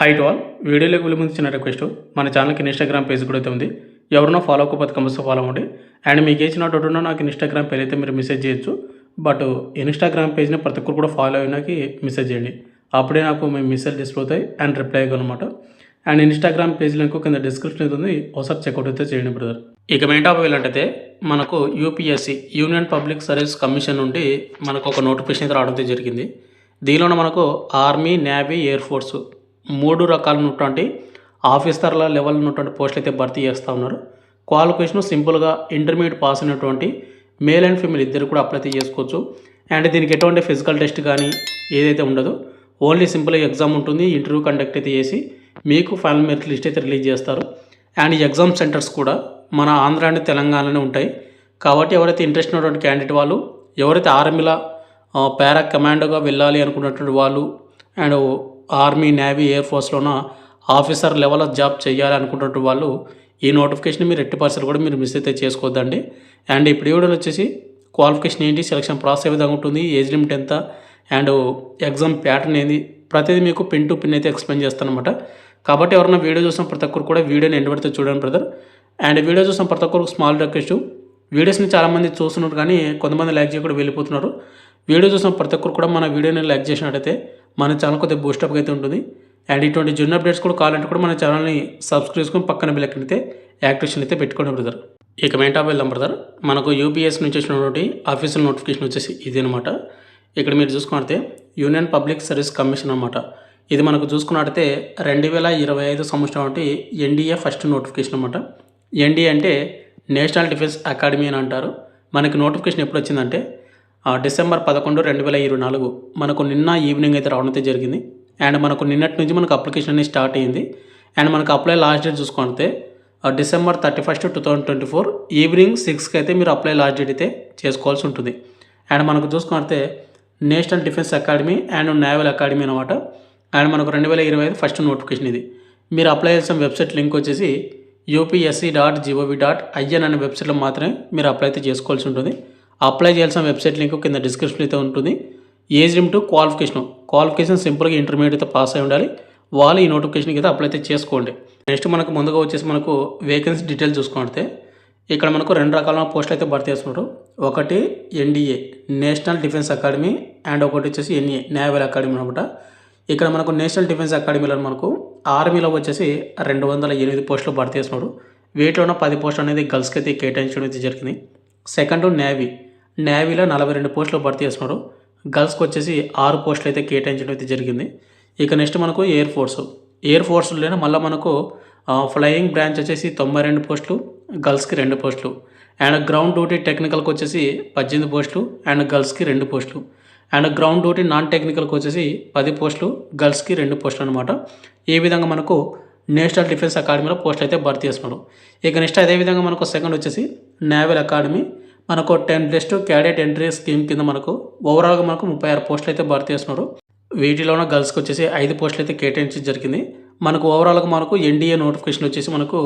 High to all వీడియోలోకి వెళ్ళే ముందు చిన్న రిక్వెస్ట్ మన ఛానల్కి ఇన్స్టాగ్రామ్ పేజ్ కూడా అయితే ఉంది. ఎవరినో ఫాలో అవ్వకపోతే కంపల్సరీ ఫాలో అవ్వండి. అండ్ మీకు ఏచిన డౌట్ ఉన్నా నాకు ఇన్స్టాగ్రామ్ పేజ్ అయితే మీరు మెసేజ్ చేయొచ్చు. బట్ ఇన్స్టాగ్రామ్ పేజ్ని ప్రతి ఒక్కరు కూడా ఫాలో అయినాకి మెసేజ్ చేయండి. అప్పుడే నాకు మేము మెసేజ్ డిస్ప్లే అవుతాయి అండ్ రిప్లై అనమాట అండ్ ఇన్స్టాగ్రామ్ పేజ్ లింక్ కింద డిస్క్రిప్షన్ అయితే ఉంది. ఒకసారి చెక్అవుట్ అయితే చేయండి బ్రదర్ ఇక మెయిన్ టాపిక్ ఏంటంటే మనకు UPSC union public service commission నుండి మనకు ఒక నోటిఫికేషన్ అయితే రావడం జరిగింది. దీనిలో మనకు ఆర్మీ నేవీ ఎయిర్ ఫోర్సు మూడు రకాల ఉన్నటువంటి ఆఫీసర్ల లెవెల్ ఉన్నటువంటి పోస్టులు అయితే భర్తీ చేస్తూ ఉన్నారు. క్వాలిఫికేషన్ సింపుల్గా ఇంటర్మీడియట్ పాస్ అయినటువంటి మేల్ అండ్ ఫీమేల్ ఇద్దరు కూడా అప్లై చేసుకోవచ్చు. అండ్ దీనికి ఎటువంటి ఫిజికల్ టెస్ట్ కానీ ఏదైతే ఉండదు ఓన్లీ సింపుల్గా ఎగ్జామ్ ఉంటుంది. ఇంటర్వ్యూ కండక్ట్ అయితే చేసి మీకు ఫైనల్ మెరిట్ లిస్ట్ అయితే రిలీజ్ చేస్తారు. అండ్ ఎగ్జామ్ సెంటర్స్ కూడా మన ఆంధ్ర అండ్ తెలంగాణలోనే ఉంటాయి. కాబట్టి ఎవరైతే ఇంట్రెస్ట్ ఉన్నటువంటి క్యాండిడేట్ వాళ్ళు ఎవరైతే ఆర్మీలో పారా కమాండోగా వెళ్ళాలి అనుకున్నటువంటి వాళ్ళు అండ్ ఆర్మీ నేవీ ఎయిర్ ఫోర్స్లోనో ఆఫీసర్ లెవెల్ జాబ్ చేయాలి వాళ్ళు ఈ నోటిఫికేషన్ మీరు ఎట్టి పరిస్థితులు కూడా మీరు మిస్ అయితే చేసుకోవద్దండి. అండ్ ఇప్పుడు వీడియోలో వచ్చేసి క్వాలిఫికేషన్ ఏంటి సెలక్షన్ ప్రాసెస్ ఏ విధంగా ఉంటుంది ఏజ్ లిమిట్ ఎంత అండ్ ఎగ్జామ్ ప్యాటర్న్ ఏంది ప్రతిదీ మీకు పిన్ టు పిన్ అయితే ఎక్స్ప్లెయిన్ చేస్తానమాట కాబట్టి ఎవరైనా వీడియో చూసిన ప్రతి ఒక్కరు కూడా వీడియోని ఎండ్ పడితే చూడండి బ్రదర్. అండ్ వీడియో చూసిన ప్రతి ఒక్కరు స్మాల్ రిక్వెస్ట్ వీడియోస్ని చాలామంది చూస్తున్నారు కానీ కొంతమంది లైక్ చేయకుండా వెళ్ళిపోతున్నారు. వీడియో చూసిన ప్రతి ఒక్కరు కూడా మన వీడియోని లైక్ చేసినట్టయితే మన ఛానల్ కొద్దిగా బూస్టప్ అయితే ఉంటుంది. అండ్ ఇటువంటి జున్ అప్డేట్స్ కూడా కావాలంటే కూడా మన ఛానల్ని సబ్స్క్రైబ్ చేసుకుని పక్కన బిల్లెక్కనైతే యాక్టివేషన్ అయితే పెట్టుకోండి బ్రదర్ ఇక మెయిన్ టాప్ వెళ్దాం బ్రదర్ మనకు యూపీఎస్ నుంచి వచ్చినటువంటి ఆఫీషియల్ నోటిఫికేషన్ వచ్చేసి ఇది అనమాట ఇక్కడ మీరు చూసుకుంటే యూనియన్ పబ్లిక్ సర్వీస్ కమిషన్ అనమాట ఇది మనకు చూసుకున్నట్టయితే రెండు వేల ఇరవై ఐదు సంవత్సరం అంటే ఎన్డీఏ ఫస్ట్ నోటిఫికేషన్ అనమాట ఎన్డీఏ అంటే నేషనల్ డిఫెన్స్ అకాడమీ అని అంటారు. మనకి నోటిఫికేషన్ ఎప్పుడు వచ్చిందంటే డిసెంబర్ పదకొండు రెండు వేల ఇరవై నాలుగు మనకు నిన్న ఈవినింగ్ అయితే రావడం అయితే జరిగింది. అండ్ మనకు నిన్నటి నుంచి మనకు అప్లికేషన్ అనేది స్టార్ట్ అయ్యింది. అండ్ మనకు అప్లై లాస్ట్ డేట్ చూసుకుంటే December thirty first two thousand twenty four evening సిక్స్కి అయితే మీరు అప్లై లాస్ట్ డేట్ అయితే చేసుకోవాల్సి ఉంటుంది. అండ్ మనకు చూసుకుంటే national defence academy and naval academy అనమాట అండ్ మనకు రెండు వేల ఇరవై ఐదు ఫస్ట్ నోటిఫికేషన్ ఇది. మీరు అప్లై చేసిన వెబ్సైట్ లింక్ వచ్చేసి UPSC dot GOV dot IN అనే వెబ్సైట్లో మాత్రమే మీరు అప్లై అయితే చేసుకోవాల్సి ఉంటుంది. అప్లై చేయాల్సిన వెబ్సైట్ లింక్ కింద డిస్క్రిప్షన్ అయితే ఉంటుంది. Age limit qualification. క్వాలిఫికేషన్ సింపుల్గా ఇంటర్మీడియట్ అయితే పాస్ అయి ఉండాలి. వాళ్ళు ఈ నోటిఫికేషన్కి అయితే అప్లై అయితే చేసుకోండి. నెక్స్ట్ మనకు ముందుగా వచ్చేసి మనకు వేకెన్సీ డీటెయిల్స్ చూసుకుంటే ఇక్కడ మనకు రెండు రకాల పోస్టులు అయితే భర్తీ చేస్తున్నారు. ఒకటి NDA national defence academy and ఒకటి వచ్చేసి ఎన్ఏ నేవల్ అకాడమీ అనమాట ఇక్కడ మనకు నేషనల్ డిఫెన్స్ అకాడమీలో మనకు ఆర్మీలో వచ్చేసి రెండు వందల ఎనిమిది పోస్టులు భర్తీ చేస్తున్నాడు వీటిలోన పది పోస్టులు అనేది గర్ల్స్కి అయితే కేటాయించడం అయితే జరిగింది. సెకండ్ నేవీ నేవీలో నలభై రెండు పోస్టులు భర్తీ చేస్తున్నారు గర్ల్స్కి వచ్చేసి ఆరు పోస్టులు అయితే కేటాయించడం అయితే జరిగింది. ఇక నెక్స్ట్ మనకు ఎయిర్ ఫోర్స్. ఎయిర్ ఫోర్స్లోనే మళ్ళీ మనకు ఫ్లయింగ్ బ్రాంచ్ వచ్చేసి తొంభై రెండు పోస్టులు గర్ల్స్కి రెండు పోస్టులు. అండ్ గ్రౌండ్ డ్యూటీ టెక్నికల్కి వచ్చేసి పద్దెనిమిది పోస్టులు అండ్ గర్ల్స్కి రెండు పోస్టులు. అండ్ గ్రౌండ్ డ్యూటీ నాన్ టెక్నికల్కి వచ్చేసి పది పోస్టులు గర్ల్స్కి రెండు పోస్టులు అనమాట ఈ విధంగా మనకు నేషనల్ డిఫెన్స్ అకాడమీలో పోస్టులు అయితే భర్తీ చేస్తున్నాడు. ఇక నెక్స్ట్ అదేవిధంగా మనకు సెకండ్ వచ్చేసి నేవల్ అకాడమీ. మనకు ten plus two cadet entry scheme కింద మనకు ఓవరాల్గా మనకు ముప్పై ఆరు పోస్టులు అయితే భర్తీ చేస్తున్నారు. వీటిలోన గర్ల్స్కి వచ్చేసి ఐదు పోస్టులు అయితే కేటాయించడం జరిగింది. మనకు ఓవరాల్గా మనకు ఎన్డీఏ నోటిఫికేషన్ వచ్చేసి మనకు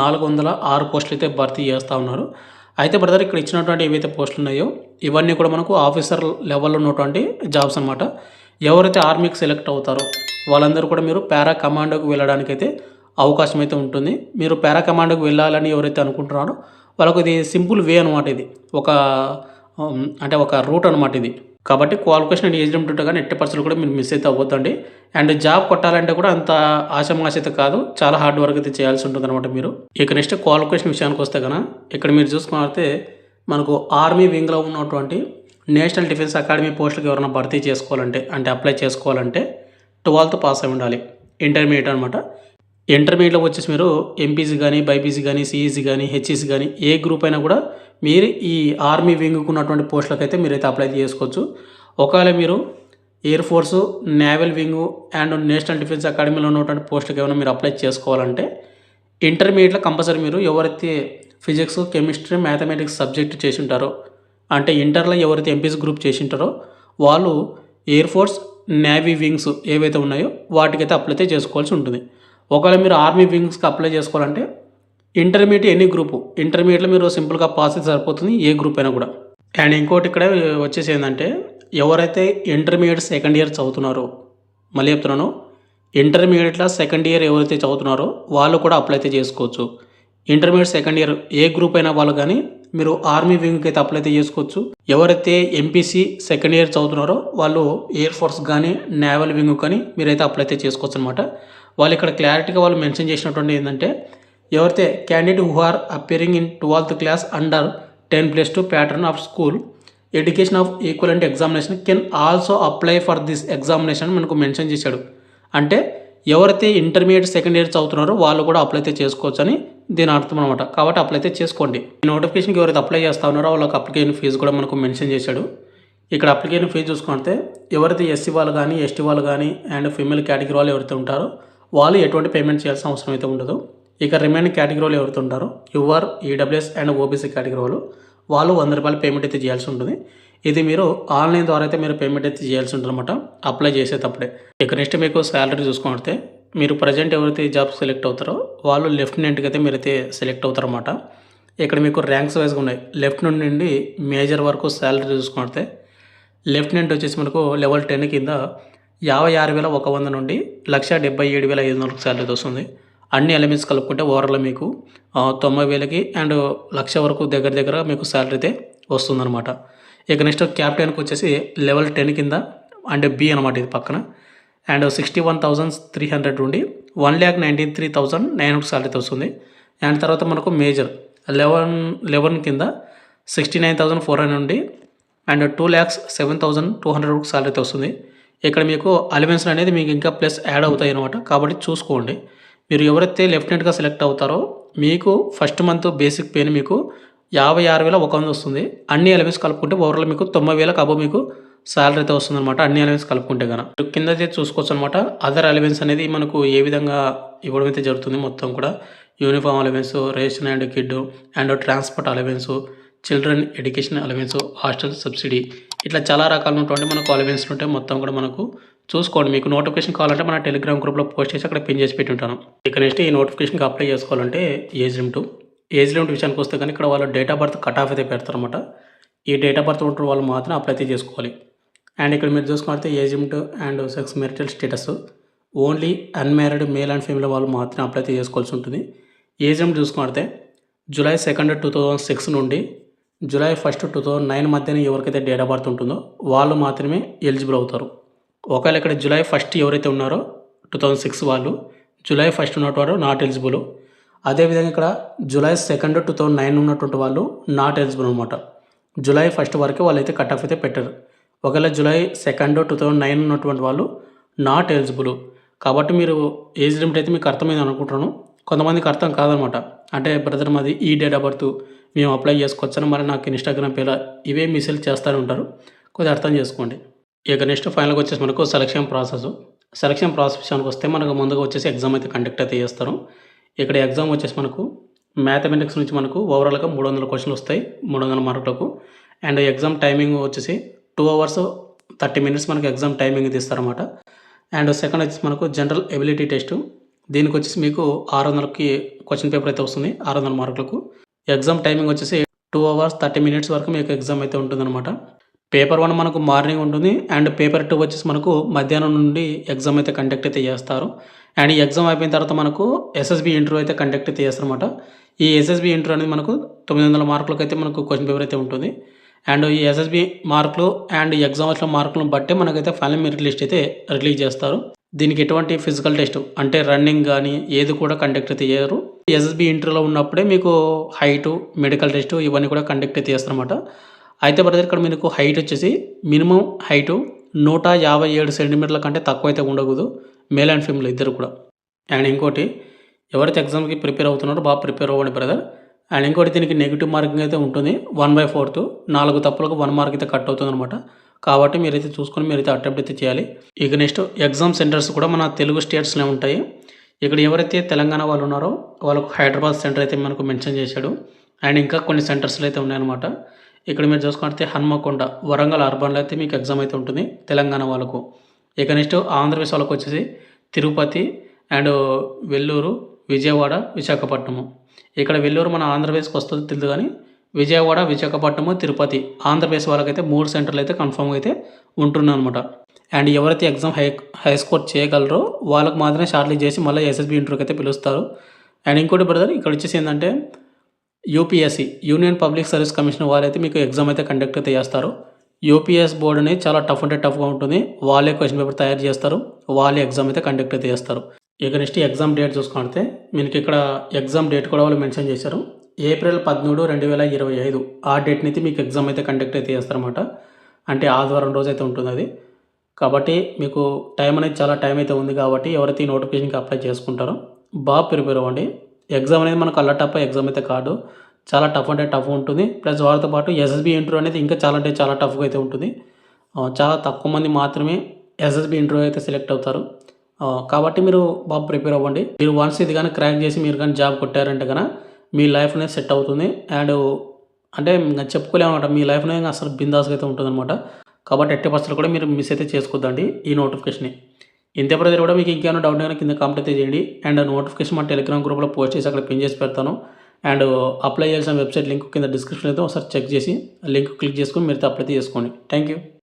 నాలుగు వందల ఆరు పోస్టులు అయితే భర్తీ చేస్తూ ఉన్నారు. అయితే బ్రదర్ ఇక్కడ ఇచ్చినటువంటి ఏవైతే పోస్టులు ఉన్నాయో ఇవన్నీ కూడా మనకు ఆఫీసర్ లెవెల్లో ఉన్నటువంటి జాబ్స్ అనమాట ఎవరైతే ఆర్మీకి సెలెక్ట్ అవుతారో వాళ్ళందరూ కూడా మీరు పారా కమాండోకి వెళ్ళడానికి అయితే అవకాశం అయితే ఉంటుంది. మీరు పారా కమాండోకి వెళ్ళాలని ఎవరైతే అనుకుంటున్నారో వాళ్ళకు ఇది సింపుల్ వే అనమాట ఇది. ఒక అంటే ఒక రూట్ అనమాట ఇది. కాబట్టి క్వాలిఫికేషన్ అండ్ ఏజ్ లిమిట్ కానీ ఎట్టి పర్సెంట్ కూడా మీరు మిస్ అయితే అవ్వద్దండి. అండ్ జాబ్ కొట్టాలంటే కూడా అంత ఆశమాశత కాదు. చాలా హార్డ్ వర్క్ అయితే చేయాల్సి ఉంటుంది అనమాట మీరు. ఇక నెక్స్ట్ క్వాలిఫికేషన్ విషయానికి వస్తే కనుక ఇక్కడ మీరు చూసుకున్నట్లయితే మనకు ఆర్మీ వింగ్లో ఉన్నటువంటి నేషనల్ డిఫెన్స్ అకాడమీ పోస్టులకు ఎవరైనా భర్తీ చేసుకోవాలంటే అంటే అప్లై చేసుకోవాలంటే ట్వెల్త్ పాస్ అయి ఉండాలి. ఇంటర్మీడియట్ అనమాట ఇంటర్మీడియట్లో వచ్చేసి మీరు ఎంపీసీ కానీ బైపీసీ కానీ సిఈసీ కానీ హెచ్ఈసీ కానీ ఏ గ్రూప్ అయినా కూడా మీరు ఈ ఆర్మీ వింగ్కు ఉన్నటువంటి పోస్టులకు అయితే మీరైతే అప్లై చేసుకోవచ్చు. ఒకవేళ మీరు air force naval wing and national defence అకాడమీలో ఉన్నటువంటి పోస్టులకు ఏమైనా మీరు అప్లై చేసుకోవాలంటే ఇంటర్మీడియట్లో కంపల్సరీ మీరు ఎవరైతే ఫిజిక్స్ కెమిస్ట్రీ మ్యాథమెటిక్స్ సబ్జెక్ట్ చేసి ఉంటారో అంటే ఇంటర్లో ఎవరైతే ఎంపీసీ గ్రూప్ చేసి ఉంటారో వాళ్ళు ఎయిర్ ఫోర్స్ నేవీ వింగ్స్ ఏవైతే ఉన్నాయో వాటికైతే అప్లై చేసుకోవాల్సి ఉంటుంది. ఒకవేళ మీరు ఆర్మీ వింగ్స్కి అప్లై చేసుకోవాలంటే ఇంటర్మీడియట్ ఎనీ గ్రూపు. ఇంటర్మీడియట్లో మీరు సింపుల్గా పాస్ అయితే సరిపోతుంది ఏ గ్రూప్ అయినా కూడా. అండ్ ఇంకోటి ఇక్కడ వచ్చేసి ఏంటంటే ఎవరైతే ఇంటర్మీడియట్ సెకండ్ ఇయర్ చదువుతున్నారో మళ్ళీ చెప్తున్నాను ఇంటర్మీడియట్లో సెకండ్ ఇయర్ ఎవరైతే చదువుతున్నారో వాళ్ళు కూడా అప్లై అయితే చేసుకోవచ్చు. ఇంటర్మీడియట్ సెకండ్ ఇయర్ ఏ గ్రూప్ అయినా వాళ్ళు కానీ మీరు ఆర్మీ వింగ్కి అయితే అప్లై అయితే చేసుకోవచ్చు. ఎవరైతే ఎంపీసీ సెకండ్ ఇయర్ చదువుతున్నారో వాళ్ళు ఎయిర్ ఫోర్స్ కానీ నేవల్ వింగ్ కానీ మీరైతే అప్లై అయితే చేసుకోవచ్చు అనమాట వాళ్ళు ఇక్కడ క్లారిటీగా వాళ్ళు మెన్షన్ చేసినటువంటి ఏంటంటే ఎవరైతే candidate who are appearing in twelfth class under ten plus two pattern of school education of equivalent examination can also apply for this examination మనకు మెన్షన్ చేశాడు. అంటే ఎవరైతే ఇంటర్మీడియట్ సెకండ్ ఇయర్ చదువుతున్నారో వాళ్ళు కూడా అప్లై అయితే చేసుకోవచ్చు అని దీని అర్థం అనమాట కాబట్టి అప్లై అయితే చేసుకోండి. ఈ నోటిఫికేషన్కి ఎవరైతే అప్లై చేస్తా ఉన్నారో వాళ్ళకి అప్లికేషన్ ఫీజు కూడా మనకు మెన్షన్ చేశాడు. ఇక్కడ అప్లికేషన్ ఫీజు చూసుకుంటే ఎవరైతే ఎస్సీ వాళ్ళు కానీ ఎస్టీ వాళ్ళు కానీ అండ్ ఫీమేల్ కేటగిరీ వాళ్ళు ఎవరైతే ఉంటారో వాళ్ళు ఎటువంటి పేమెంట్ చేయాల్సిన అవసరం అయితే ఉండదు. ఇక రిమైనింగ్ కేటగిరీ వాళ్ళు ఎవరైతే ఉంటారో your EWS and OBC category వాళ్ళు వాళ్ళు వంద రూపాయలు పేమెంట్ అయితే చేయాల్సి ఉంటుంది. ఇది మీరు ఆన్లైన్ ద్వారా అయితే మీరు పేమెంట్ అయితే చేయాల్సి ఉంటుంది అనమాట అప్లై చేసేటప్పుడే. ఇక నెక్స్ట్ మీకు శాలరీ చూసుకుంటే మీరు ప్రజెంట్ ఎవరైతే జాబ్ సెలెక్ట్ అవుతారో వాళ్ళు లెఫ్టినెంట్కి అయితే మీరైతే సెలెక్ట్ అవుతారన్నమాట. ఇక్కడ మీకు ర్యాంక్స్ వైజ్గా ఉన్నాయి. లెఫ్ట్ నుండి మేజర్ వరకు శాలరీ చూసుకుంటే లెఫ్టినెంట్ వచ్చేసి మనకు లెవెల్ టెన్ కింద యాభై ఆరు వేల ఒక వంద నుండి లక్ష డెబ్బై ఏడు వేల ఐదు వందలకు శాలరీ వస్తుంది. అన్ని ఎలిమెంట్స్ కలుపుకుంటే ఓవరాల్ మీకు తొంభై వేలకి అండ్ లక్ష వరకు దగ్గర దగ్గర మీకు శాలరీ అయితే వస్తుందన్నమాట. ఇక నెక్స్ట్ క్యాప్టెన్కి వచ్చేసి లెవెల్ టెన్ కింద అంటే బి అనమాట ఇది పక్కన. And sixty one thousand three hundred నుండి one lakh ninety three thousand nine hundred salary వస్తుంది. అండ్ తర్వాత మనకు మేజర్ లెవెన్ లెవెన్ కింద sixty nine thousand four hundred నుండి and two lakhs seven thousand two hundred వరకు సాలరీ అయితే వస్తుంది. ఇక్కడ మీకు అలవెన్స్ అనేది మీకు ఇంకా ప్లస్ యాడ్ అవుతాయి అనమాట కాబట్టి చూసుకోండి. మీరు ఎవరైతే లెఫ్టినెంట్గా సెలెక్ట్ అవుతారో మీకు ఫస్ట్ మంత్ బేసిక్ పేని మీకు యాభై ఆరు వేల ఒక వంద వస్తుంది. అన్ని అలవెన్స్ కలుపుకుంటే ఓవరాల్ మీకు తొంభై వేలకు అబో మీకు శాలరీ అయితే వస్తుందన్నమాట. అన్ని అలవెన్స్ కలుపుకుంటే కనుక కింద అయితే చూసుకోవచ్చు అనమాట అదర్ అలవెన్స్ అనేది మనకు ఏ విధంగా ఇవ్వడం అయితే జరుగుతుంది మొత్తం కూడా. Uniform allowance ration and kid and transport allowance children education allowance hostel subsidy ఇట్లా చాలా రకాలైనటువంటి మనకు అలవెన్స్ ఉంటాయి. మొత్తం కూడా మనకు చూసుకోండి. మీకు నోటిఫికేషన్ కావాలంటే మన టెలిగ్రామ్ గ్రూప్లో పోస్ట్ చేసి అక్కడ పిన్ చేసి పెట్టి ఉంటాను ఇక నెక్స్ట్ ఈ నోటిఫికేషన్కి అప్లై చేసుకోవాలంటే ఏజ్ లిమిట్ ఏజ్ లిమిట్ విషయానికి వస్తే కానీ ఇక్కడ వాళ్ళు date of birth cut off అయితే పెడతారనమాట ఈ డేట్ ఆఫ్ బర్త్ ఉంటున్న వాళ్ళు మాత్రం అప్లై అయితే చేసుకోవాలి. అండ్ ఇక్కడ మీరు చూసుకుంటే age and sex marital status only unmarried male and female వాళ్ళు మాత్రమే అప్లై చేసుకోవాల్సి ఉంటుంది. ఏజ్ చూసుకుంటే July second two thousand six నుండి July first two thousand nine మధ్యన ఎవరికైతే డేట్ ఆఫ్ బర్త్ ఉంటుందో వాళ్ళు మాత్రమే ఎలిజిబుల్ అవుతారు. ఒకవేళ ఇక్కడ జూలై ఫస్ట్ ఎవరైతే ఉన్నారో టూ థౌజండ్ సిక్స్ వాళ్ళు జూలై ఫస్ట్ ఉన్నటువంటి వారు నాట్ ఎలిజిబుల్ అదేవిధంగా ఇక్కడ July second two thousand nine ఉన్నటువంటి వాళ్ళు నాట్ ఎలిజిబుల్ అనమాట జూలై ఫస్ట్ వరకు వాళ్ళైతే కట్ ఆఫ్ అయితే పెట్టారు. ఒకవేళ July second two thousand nine ఉన్నటువంటి వాళ్ళు నాట్ ఎలిజిబుల్. కాబట్టి మీరు ఏజ్ లిమిట్ అయితే మీకు అర్థమైంది అనుకుంటున్నాను. కొంతమందికి అర్థం కాదనమాట. అంటే బ్రదర్ మాది ఈ డేట్ ఆఫ్ బర్త్ మేము అప్లై చేసుకోవచ్చని మరి నాకు ఇన్స్టాగ్రామ్ పేరు ఇవే మిసేజ్ చేస్తూనే ఉంటారు కొద్దిగా అర్థం చేసుకోండి. ఇక నెక్స్ట్ ఫైనల్గా వచ్చేసి మనకు సెలక్షన్ ప్రాసెస్ సెలక్షన్ ప్రాసెస్ విషయానికి వస్తే మనకు ముందుగా వచ్చేసి ఎగ్జామ్ అయితే కండక్ట్ అయితే చేస్తారు. ఇక్కడ ఎగ్జామ్ వచ్చేసి మనకు మ్యాథమెటిక్స్ నుంచి మనకు ఓవరాల్గా మూడు వందల క్వశ్చన్లు వస్తాయి మూడు వందల మార్కులకు అండ్ ఎగ్జామ్ టైమింగ్ వచ్చేసి టూ అవర్స్ థర్టీ మినిట్స్ మనకు ఎగ్జామ్ టైమింగ్ తీస్తారన్నమాట. అండ్ సెకండ్ వచ్చేసి మనకు జనరల్ ఎబిలిటీ టెస్ట్. దీనికి వచ్చేసి మీకు ఆరు వందలకి క్వశ్చన్ పేపర్ అయితే వస్తుంది ఆరు వందల మార్కులకు. ఎగ్జామ్ టైమింగ్ వచ్చేసి టూ అవర్స్ థర్టీ మినిట్స్ వరకు మీకు ఎగ్జామ్ అయితే ఉంటుందన్నమాట. పేపర్ వన్ మనకు మార్నింగ్ ఉంటుంది అండ్ పేపర్ టూ వచ్చేసి మనకు మధ్యాహ్నం నుండి ఎగ్జామ్ అయితే కండక్ట్ అయితే చేస్తారు. అండ్ ఈ ఎగ్జామ్ అయిపోయిన తర్వాత మనకు ఎస్ఎస్బి ఇంటర్వ్యూ అయితే కండక్ట్ అయితే చేస్తారన్నమాట. ఈ ఎస్ఎస్బి ఇంటర్వ్యూ అనేది మనకు తొమ్మిది వందల మార్కులకు అయితే మనకు క్వశ్చన్ పేపర్ అయితే ఉంటుంది. అండ్ ఈ ఎస్ఎస్బి మార్కులు అండ్ ఎగ్జామ్స్లో మార్కులను బట్టే మనకైతే ఫైనల్ మెరిట్ లిస్ట్ అయితే రిలీజ్ చేస్తారు. దీనికి ఎటువంటి ఫిజికల్ టెస్ట్ అంటే రన్నింగ్ కానీ ఏది కూడా కండక్ట్ అయితే చేయరు. ఎస్ఎస్బి ఇంటర్లో ఉన్నప్పుడే మీకు హైటు మెడికల్ టెస్ట్ ఇవన్నీ కూడా కండక్ట్ అయితే చేస్తారన్నమాట. అయితే బ్రదర్ ఇక్కడ మీకు హైట్ వచ్చేసి మినిమం హైటు నూట యాభై ఏడు సెంటీమీటర్ల కంటే తక్కువ అయితే ఉండకూడదు. మేల్ అండ్ ఫీమేల్ ఇద్దరు కూడా. అండ్ ఇంకోటి ఎవరైతే ఎగ్జామ్కి ప్రిపేర్ అవుతున్నారో బాగా ప్రిపేర్ అవ్వండి బ్రదర్ అండ్ ఇంకోటి దీనికి నెగిటివ్ మార్కింగ్ అయితే ఉంటుంది. వన్ బై ఫోర్త్ నాలుగు తప్పులకు వన్ మార్క్ అయితే కట్ అవుతుంది అనమాట కాబట్టి మీరైతే చూసుకొని మీరైతే అటెంప్ట్ అయితే చేయాలి. ఇక నెక్స్ట్ ఎగ్జామ్ సెంటర్స్ కూడా మన తెలుగు స్టేట్స్లో ఉంటాయి. ఇక్కడ ఎవరైతే తెలంగాణ వాళ్ళు ఉన్నారో వాళ్ళకు హైదరాబాద్ సెంటర్ అయితే మనకు మెన్షన్ చేశాడు. అండ్ ఇంకా కొన్ని సెంటర్స్లో అయితే ఉన్నాయన్నమాట. ఇక్కడ మీరు చూసుకుంటే హన్మకొండ వరంగల్ అర్బన్లో అయితే మీకు ఎగ్జామ్ అయితే ఉంటుంది తెలంగాణ వాళ్ళకు. ఇక నెక్స్ట్ ఆంధ్రప్రదేశ్ వాళ్ళకు వచ్చేసి తిరుపతి అండ్ వెల్లూరు విజయవాడ విశాఖపట్నము. ఇక్కడ వెల్లూరు మన ఆంధ్రప్రదేశ్కి వస్తుంది తెలియదు కానీ విజయవాడ విశాఖపట్నము తిరుపతి. ఆంధ్రప్రదేశ్ వాళ్ళకైతే మూడు సెంటర్లు అయితే కన్ఫామ్గా అయితే ఉంటున్నాయి అనమాట అండ్ ఎవరైతే ఎగ్జామ్ హై హై స్కోర్ చేయగలరో వాళ్ళకి మాత్రమే షార్ట్ చేసి మళ్ళీ ఎస్ఎస్బి ఇంటర్వ్యూకి అయితే పిలుస్తారు. అండ్ ఇంకోటి బ్రదర్ ఇక్కడ వచ్చేసి ఏంటంటే UPSC union public service commission వాళ్ళైతే మీకు ఎగ్జామ్ అయితే కండక్ట్ అయితే చేస్తారు. యూపీఎస్ బోర్డ్ అనేది చాలా టఫ్ అంటే టఫ్గా ఉంటుంది. వాళ్ళే క్వశ్చన్ పేపర్ తయారు చేస్తారు. వాళ్ళే ఎగ్జామ్ అయితే కండక్ట్ అయితే చేస్తారు. ఇక నెక్స్ట్ ఎగ్జామ్ డేట్ చూసుకుంటే మీకు ఇక్కడ ఎగ్జామ్ డేట్ కూడా వాళ్ళు మెన్షన్ చేశారు. ఏప్రిల్ పదమూడు రెండు వేల ఇరవై ఐదు. ఆ డేట్ని అయితే మీకు ఎగ్జామ్ అయితే కండక్ట్ అయితే చేస్తారన్నమాట. అంటే ఆదివారం రోజు అయితే ఉంటుంది అది. కాబట్టి మీకు టైం అనేది చాలా టైం అయితే ఉంది కాబట్టి ఎవరైతే ఈ నోటిఫికేషన్కి అప్లై చేసుకుంటారో బాగా ప్రిపేర్ అవ్వండి. ఎగ్జామ్ అనేది మనకు అల్ల టఫ్ ఎగ్జామ్ అయితే కాదు. చాలా టఫ్ అంటే టఫ్ ఉంటుంది. ప్లస్ వారితో పాటు ఎస్ఎస్బి ఇంటర్వ్యూ అనేది ఇంకా చాలా అంటే చాలా టఫ్గా అయితే ఉంటుంది. చాలా తక్కువ మంది మాత్రమే ఎస్ఎస్బి ఇంటర్వ్యూ అయితే సెలెక్ట్ అవుతారు. కాబట్టి మీరు బాగా ప్రిపేర్ అవ్వండి. మీరు వన్స్ ఇది కానీ క్రాక్ చేసి మీరు కానీ జాబ్ కొట్టారంటే కనుక మీ లైఫ్ అనేది సెట్ అవుతుంది. అండ్ అంటే ఇంకా చెప్పుకోలేమన్నమాట మీ లైఫ్ అనేది అసలు బిందాస్గా అయితే ఉంటుందన్నమాట. కాబట్టి ఎట్టి పరిస్థితులు కూడా మీరు మిస్ అయితే చేసుకోద్దండి ఈ నోటిఫికేషన్ని ఇంతే ప్రజలు కూడా మీకు ఇంకేమైనా డౌట్ అయినా కింద కామెంట్ అయితే చేయండి. అండ్ నోటిఫికేషన్ మా టెలిగ్రామ్ గ్రూప్లో పోస్ట్ చేసి అక్కడ పిన్ చేసి పెడతాను. అండ్ అప్లై చేయాల్సిన వెబ్సైట్ లింక్ కింద డిస్క్రిప్షన్ అయితే ఒకసారి చెక్ చేసి లింక్ క్లిక్ చేసుకొని మీరు అప్లై చేసుకోండి. Thank you